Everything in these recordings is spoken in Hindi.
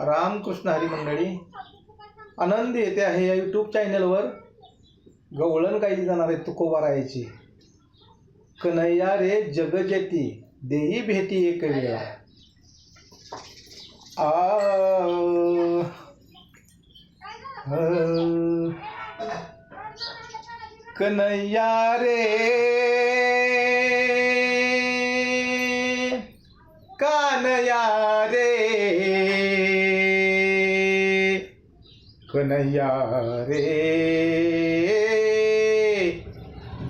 रामकृष्ण हरी मंडळी आनंद येते आहे या यूट्यूब चॅनलवर गवळण काही जाणार आहे तुकोबारायची. कन्हैया रे जगजती देई भेटी एक वेळा. आ कन्हैया रे कानया कन्हैया रे।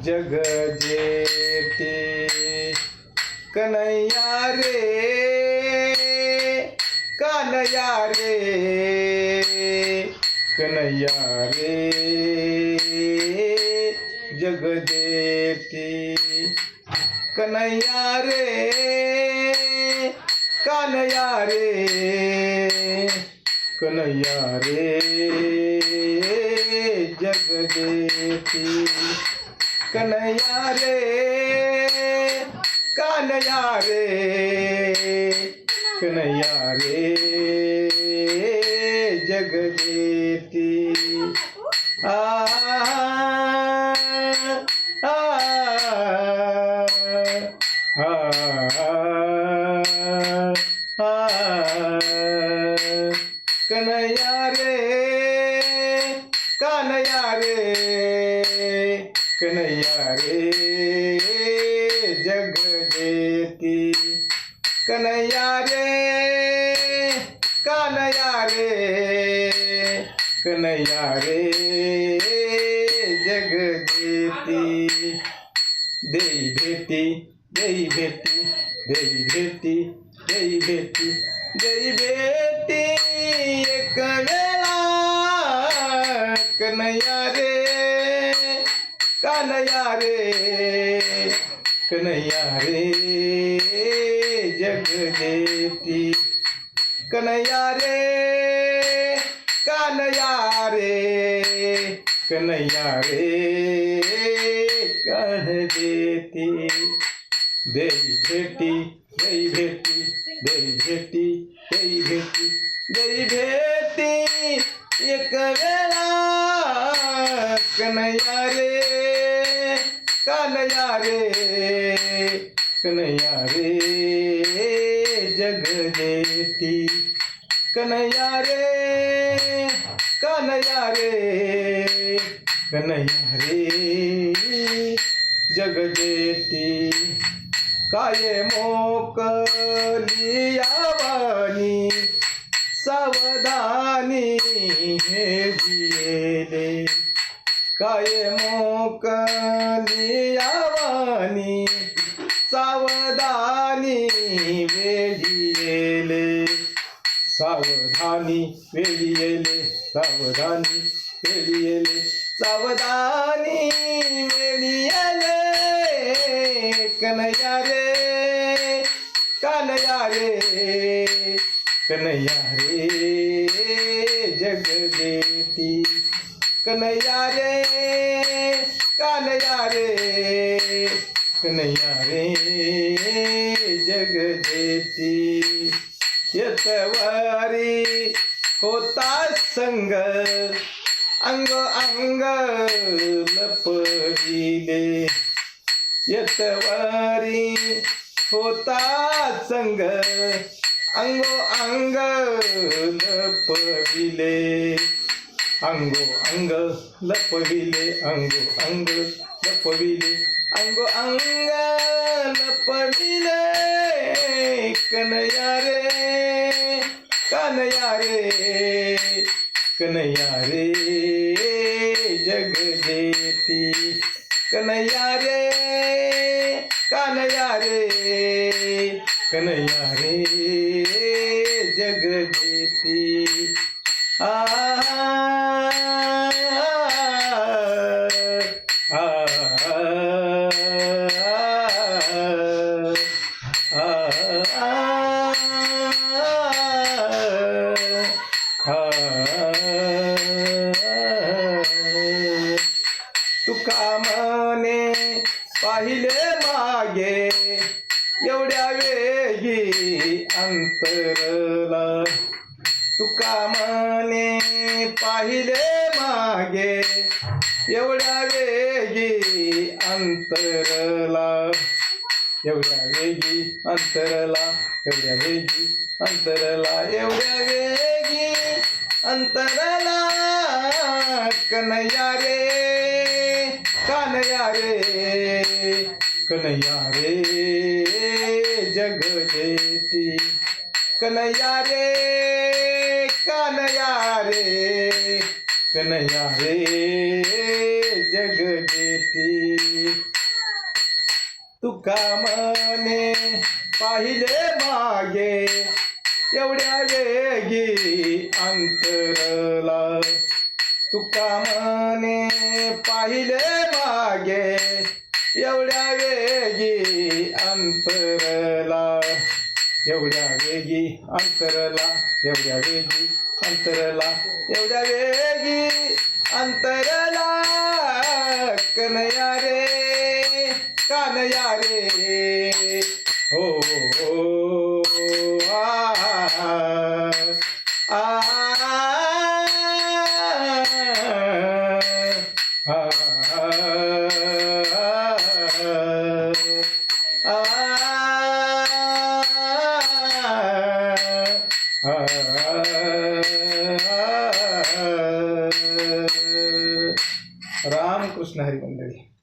जग जेते कन्हैया रे। कानया रे। कन्हैया रे। जग जेते कन्हैया रे। कानया रे। कन्हैया रे जगदेती कन्हैया रे कन्हैया रे कन्हैया रे जग देती। आ आ देती कन्हैया रे कानया रे, कन्हैया रे, जग देती देई भेटी देई भेटी देई भेटी देई भेटी देई भेटी एक वेळा कन्हैया रे कानया रे। कन्हैया रे, जग देती। कन्हैया रे कानया रे, कन्हैया रे कह देती। देई भेटी देई भेटी देई भेटी देई भेटी देई भेटी। एक वेळा कन्हैया रे। कानया रे, कन्हैया रे, जग देती कन्हैया रे कानया रे, कन्हैया रे, जग देती काय मोकलियावानी सावधानी हे जियेले काय मोकलियावानी सावधानी वेजियेले सावधानी वेलियेले सावधानी वेलियेले सावधानी वेलियेले कन्हैया रे कानया रे, कन्हैया रे जग देती कन्हैया रे कानया रे कन्हैया रे जग देती यतवारी होता संग अंग अंग लपविले यतवारी होता संग अंगो अंग लपविले அங்கோ அங்கள் லப்பவிலே அங்கோ அங்கள் லப்பவிலே அங்கோ அங்க லப்பவிலே கனையாரே கனையாரே கனையாரே ஜெகஜேதி கனையாரே கனையாரே கனையாரே ஜெகஜேதி ஆ तुका मने पाहिले मागे एवढ्या वेगी अंतरला. तुका मने पाहिले मागे एवढ्या वेगी अंतरला. एवढ्या वेगी अंतरला एवढ्या वेगी अंतरला एवढ्या वेगी अंतरला, कन्हैया रे कानया रे, कन्हैया रे, जग जेती कन्हैया रे कन्हैया रे कन्हैया रे, जग जेती तुका मने पाहिले मागे एवढ्या वेगी अंतरला. तुका मने पाहिले मागे. एवढ्या वेगी अंतरला. एवढ्या वेगी अंतरला एवढ्या वेगी अंतरला. एवढ्या वेगी अंतरला. कनया रे कानया रे. रामकृष्ण हरी मंडळी.